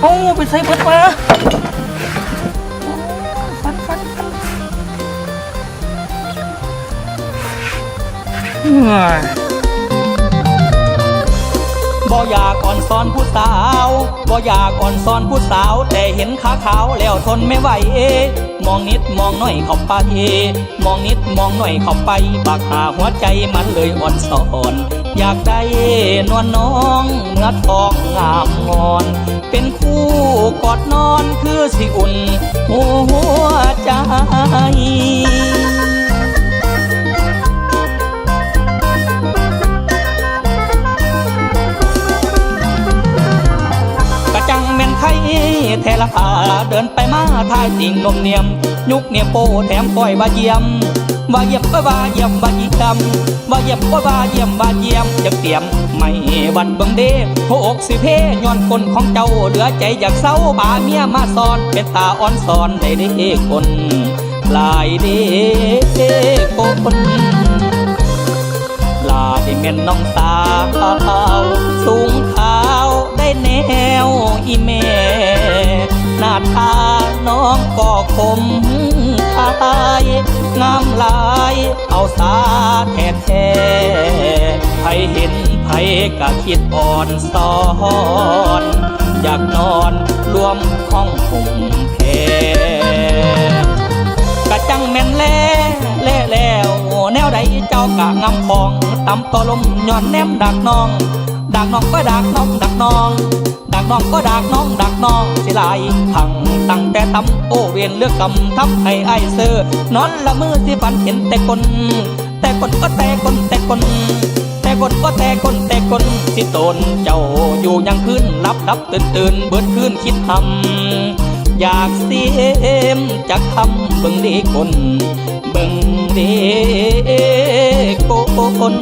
โอ้ไปใส่เบิดมาฟัดฟัดเฮ้ย บ่อยากอ่อนซ้อนผู้สาวบ่อยากอ่อนซ้อนผู้สาว แต่เห็นขาขาวแล้วทนไม่ไหวเอ มองนิดมองหน่อยเข้าไปมองนิดมองหน่อยเข้าไปปากหาหัวใจมันเลยอ่อนสอนอยากได้นวลน้องเนื้อทองงามงอน เป็นคู่กอดนอนคือสิอุ่นหัวใจ เดินไปมาทายติ่งนมเนียม ยุกเนี่ยโปแถมปล่อยว่าเยี่ยมว่าเยี่ยมก็ว่าเยี่ยมว่าเยี่ยมว่าเยี่ยมก็ว่าเยี่ยมว่าเยี่ยมจะเตรียมไม่วันเบิ่งเด้หัวอกสิเพย้อนคนของเจ้าเหลือใจอยากเศร้าบาเมียมาสอนเป็นตาอ่อนสอนได้เด้คนหลายเด้คนลาที่เม่นน้องสาวสูงขาวได้แนวอีเม หน้าตาน้องก็คมคายงามลายเอาสาแทนแท้ใครเห็นไผก็คิดอ่อนสอนอยากนอนรวมห้องหุ่มเพกะจังแม่นแล่แล่แล้วแนวใดเจ้ากะงำพองตำตอลมย้อนแนมดักน้อง ดักน้องก็ดักน้องดักน้อง ดักน้องก็ดักน้องดักน้องสิลายทั้งตั้งแต่ตำโอเวียนเลือกกำทับให้ไอายเซอร์นอนละมือสิฝันเห็นแต่คน แต่คนก็แต่คนแต่คนแต่คนก็แต่คนแต่คนสิโตนเจ้าอยู่ยังคืนรับรับตื่นตื่นเบิดคืนคิดทำอยากเสียมจากคำเบิ่งดีคนเบิ่งดีคน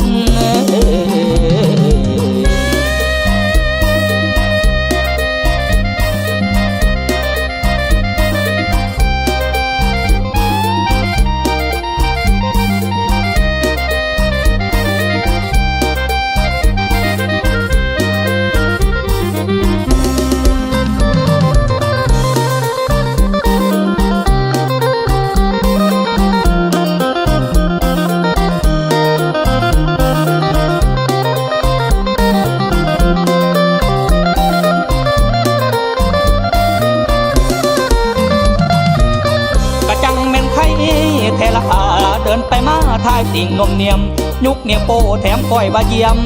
ทายติ่งนมเนียม ยุกเนี่ยโปแถมปล่อยว่าเยี่ยม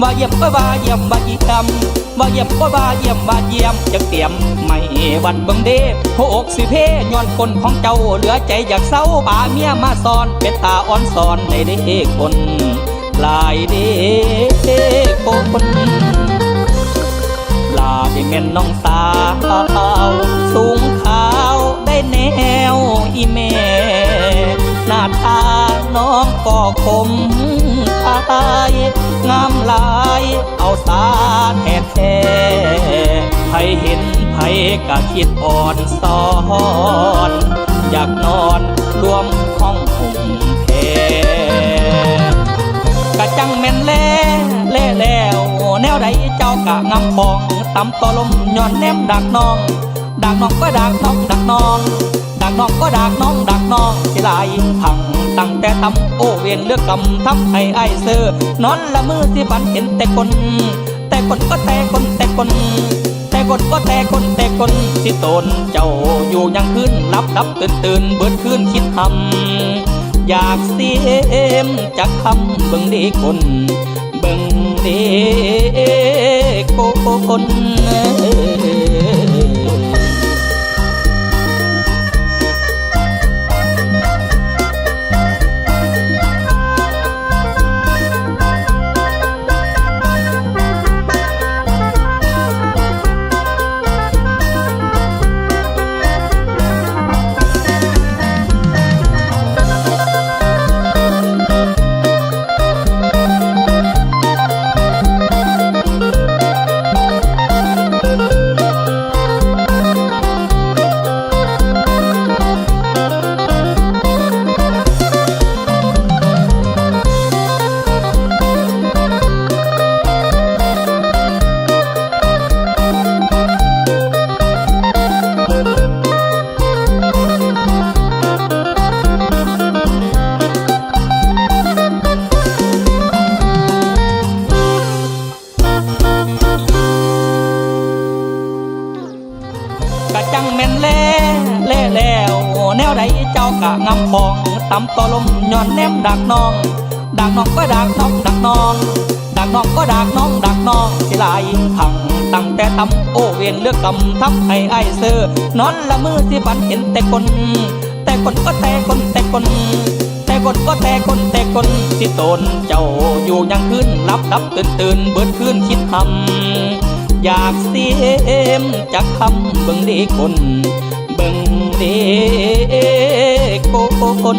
ว่าเยี่ยมก็ว่าเยี่ยมว่าเยี่ยมว่าเยี่ยมก็ว่าเยี่ยมว่าเยี่ยมจะเตรียมไม่วันเบิ่งเด้หัวอกสิเพย้อนคนของเจ้าเหลือใจอยากเศร้าป่าเมียมาสอนเป็นตาอ่อนสอนในเด้คนหลายเด้คนลาที่เม่นน้องสาว สูงขาวได้แนวอีเมหน้าตา น้องก็คมคายงามหลายเอาสาแทนแท้ใครเห็นไผก็คิดอ่อนสอนอยากนอนรวมห้องหุ่มเพกะจังแม่นแล่แล่แล้วแนวใดเจ้ากะงำพองตำต่อลมย้อนแนมดักน้องดักน้องก็ดักน้องดักน้องดักน้องก็ดักน้องดักน้องสิลายพัง ตั้งแต่ตำโอเวียนเลือกกำทับให้ไอเซอร์นอนละมือสิฝันเห็นแต่คน แต่คนก็แต่คนแต่คน แต่คนก็แต่คนแต่คนสิตนเจ้าอยู่ยังคืนรับรับตื่นตื่นเบิดคืนคิดทำอยากเสียมจากคำเบิ่งดีคนเบิ่งดีคน เล่เล่แล้วแนวใดเจ้ากะงำพองตำต่อลมย้อนแนมดักน้อง ดักน้องก็ดักน้องดักน้อง ดักน้องก็ดักน้องดักน้องสิลายพังตั้งแต่ตำโอเวียนเลือกกำทำให้ไอายเสือนอนละมือสิฝันเห็นแต่คน แต่คนก็แต่คนแต่คนแต่คนก็แต่คนแต่คนสิโตนเจ้าอยู่ยังคืนรับรับตื่นตื่นเบิดคืนคิดทำ อยากเสียมจากคำเบิ่งดีคนเบิ่งดีคน